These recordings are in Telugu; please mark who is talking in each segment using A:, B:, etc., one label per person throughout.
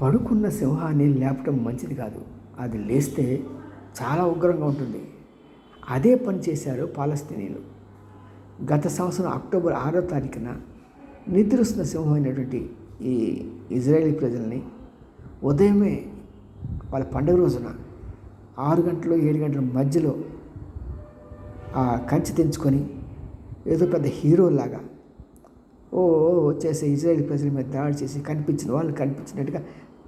A: పడుకున్న సింహాన్ని లేపటం మంచిది కాదు. అది లేస్తే చాలా ఉగ్రంగా ఉంటుంది. అదే పని చేశారు పాలస్తీనీలు గత సంవత్సరం అక్టోబర్ ఆరో తారీఖున నిద్రిస్తున్న సింహం అయినటువంటి ఈ ఇజ్రాయేలీ ప్రజల్ని ఉదయమే వాళ్ళ పండుగ రోజున ఆరు గంటలు ఏడు గంటల మధ్యలో ఆ కంచి తెంచుకొని ఏదో పెద్ద హీరోలాగా ఓ వచ్చేసి ఇజ్రాయేల్ ప్రజల మీద దాడి చేసి కనిపించిన వాళ్ళు కనిపించినట్టుగా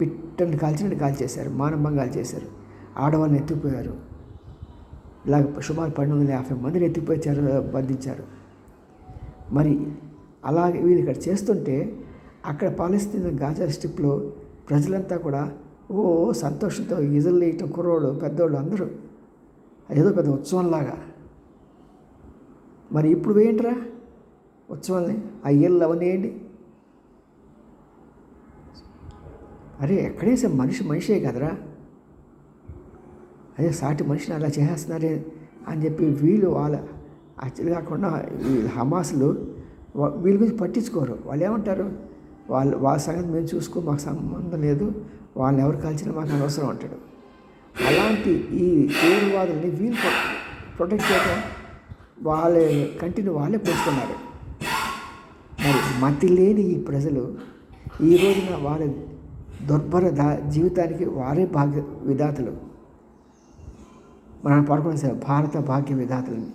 A: పిట్టని కాల్చినట్టు కాల్చేశారు మానభంగాలు చేశారు ఆడవాళ్ళని ఎత్తిపోయారు ఇలాగ సుమారు పన్నెండు వందల యాభై మందిని ఎత్తిపోయారు బంధించారు. మరి అలాగే వీళ్ళు ఇక్కడ చేస్తుంటే అక్కడ పాలిస్తున్న గాజా స్ట్రిప్లో ప్రజలంతా కూడా ఓ సంతోషంతో ఈజలు వేయటం కుర్రోళ్ళు పెద్దోళ్ళు అందరూ ఏదో పెద్ద ఉత్సవంలాగా. మరి ఇప్పుడు వేయండిరా ఉత్సవాల్ని? ఆ ఇళ్ళు అవన్నీ వేయండి అరే ఎక్కడేసే మనిషి మనిషే కదరా? అదే సాటి మనిషిని అలా చేసేస్తున్నారే అని చెప్పి వీళ్ళు వాళ్ళ యాక్చువల్ కాకుండా హమాసులు వీళ్ళ గురించి పట్టించుకోరు. వాళ్ళు ఏమంటారు? వాళ్ళు వాళ్ళ సంగతి మేము చూసుకో మాకు సంబంధం లేదు. వాళ్ళని ఎవరు కాల్చినా మాకు అనవసరం అంటాడు. అలాంటి ఈ తీవ్రవాదుల్ని వీళ్ళు ప్రొటెక్ట్ చేయడం వాళ్ళ కంటిని వాళ్ళే పోసుకున్నారు. మరి మతి లేని ఈ ప్రజలు ఈ రోజున వాళ్ళ దుర్భర దా జీవితానికి వారే భాగ్య విధాతలు. మనం పడుకున్న సరే భారత భాగ్య విధాతలని.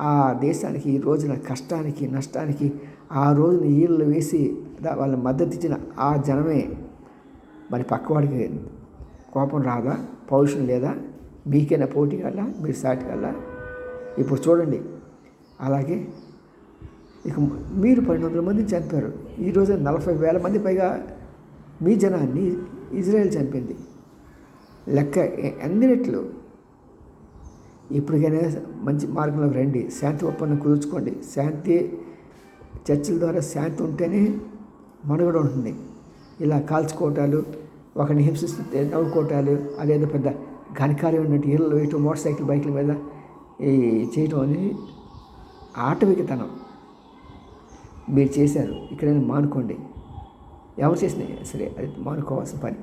A: ఆ దేశానికి ఈ రోజున కష్టానికి నష్టానికి ఆ రోజున ఈళ్ళు వేసి వాళ్ళ మద్దతు ఇచ్చిన ఆ జనమే మరి పక్కవాడికి కోపం రాదా పౌరుషం లేదా? మీకైనా పోటీ కల్లా మీరు సాటి కల్లా ఇప్పుడు చూడండి. అలాగే ఇక మీరు పన్నెండు వందల మంది చంపారు ఈరోజు నలభై వేల మంది పైగా మీ జనాన్ని ఇజ్రాయెల్ చంపింది. లెక్క ఎ- రెట్లు ఇప్పటికైనా మంచి మార్గంలోకి రండి. శాంతి ఒప్పందం కుదుర్చుకోండి. శాంతి చర్చల ద్వారా శాంతి ఉంటేనే మనుగడ ఉంటుంది. ఇలా కాల్చుకోవటాలు ఒకరిని హింసిస్తే నవ్వుకోవటాలు అదేదో పెద్ద ఘనకార్యం ఉన్నట్టు ఇళ్ళు వేయటం మోటార్ సైకిల్ బైకుల మీద ఈ చేయటం అనేది ఆటవికతనం. మీరు చేశారు. ఇక్కడైనా మానుకోండి. ఎవరు చేసినా సరే అది మానుకోవాల్సిన పని